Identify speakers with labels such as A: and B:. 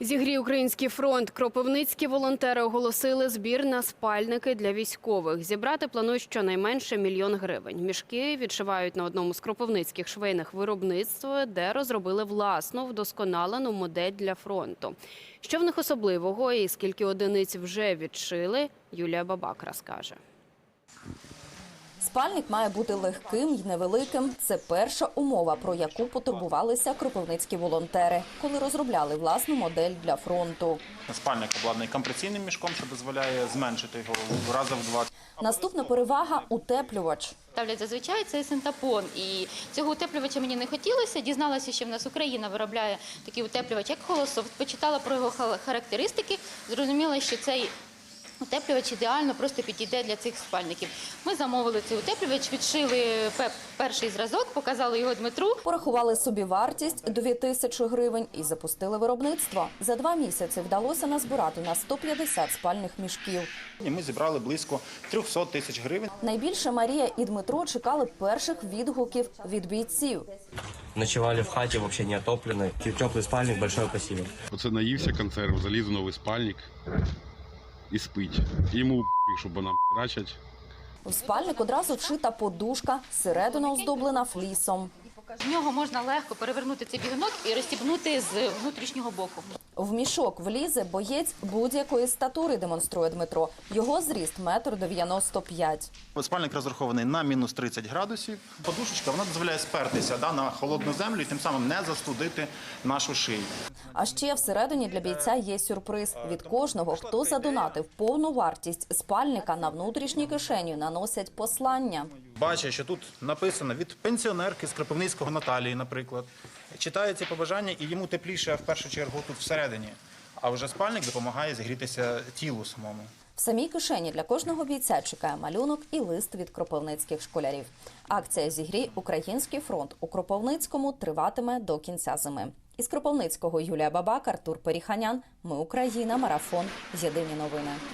A: Зігрій український фронт. Кропивницькі волонтери оголосили збір на спальники для військових. Зібрати планують щонайменше мільйон гривень. Мішки відшивають на одному з кропивницьких швейних виробництв, де розробили власну вдосконалену модель для фронту. Що в них особливого і скільки одиниць вже відшили, Юлія Бабак розкаже.
B: Спальник має бути легким й невеликим. Це перша умова, про яку потурбувалися кропивницькі волонтери, коли розробляли власну модель для фронту.
C: Спальник обладнаний компресійним мішком, що дозволяє зменшити його в рази в два.
B: Наступна перевага утеплювач.
D: ставлять зазвичай це синтапон. І цього утеплювача мені не хотілося. Дізналася, що в нас Україна виробляє такий утеплювач, як Холософт. Почитала про його ха- характеристики, зрозуміла, що цей утеплювач ідеально просто підійде для цих спальників. Ми замовили цей утеплювач, відшили пе- перший зразок, показали його Дмитру.
B: Порахували собі вартість 2 тисячі гривень і запустили виробництво. За два місяці вдалося назбирати на 150 спальних мішків.
C: І ми зібрали близько 300 тисяч гривень.
B: Найбільше Марія і Дмитро чекали перших відгуків від бійців.
E: Ночевали в хате, вообще не отопленной. Теплый спальник, большое спасибо.
F: Оце наївся консерв, заліз новий спальник і спить. Йому щоб вона рачать.
B: В спальник одразу вшита подушка, середина оздоблена флісом.
D: В нього можна легко перевернути цей бігунок і розстібнути з внутрішнього боку.
B: В мішок влізе боєць будь-якої статури, демонструє Дмитро. Його зріст метр дев'яносто п'ять.
C: Спальник розрахований на мінус 30 градусів. Подушечка вона дозволяє спертися да, на холодну землю і тим самим не застудити нашу шию.
B: А ще всередині для бійця є сюрприз. Від кожного, хто задонатив повну вартість спальника на внутрішній кишені, наносять послання.
C: Бачить, що тут написано від пенсіонерки з Кропивницького Наталії, наприклад. Читає ці побажання і йому тепліше в першу чергу тут всередині. А вже спальник допомагає зігрітися тілу самому.
B: В самій кишені для кожного бійця чекає малюнок і лист від кропивницьких школярів. Акція зігрій Український фронт у Кропивницькому триватиме до кінця зими. Із Кропивницького Юлія Бабак, Артур Періханян. Ми Україна. Марафон. Єдині новини.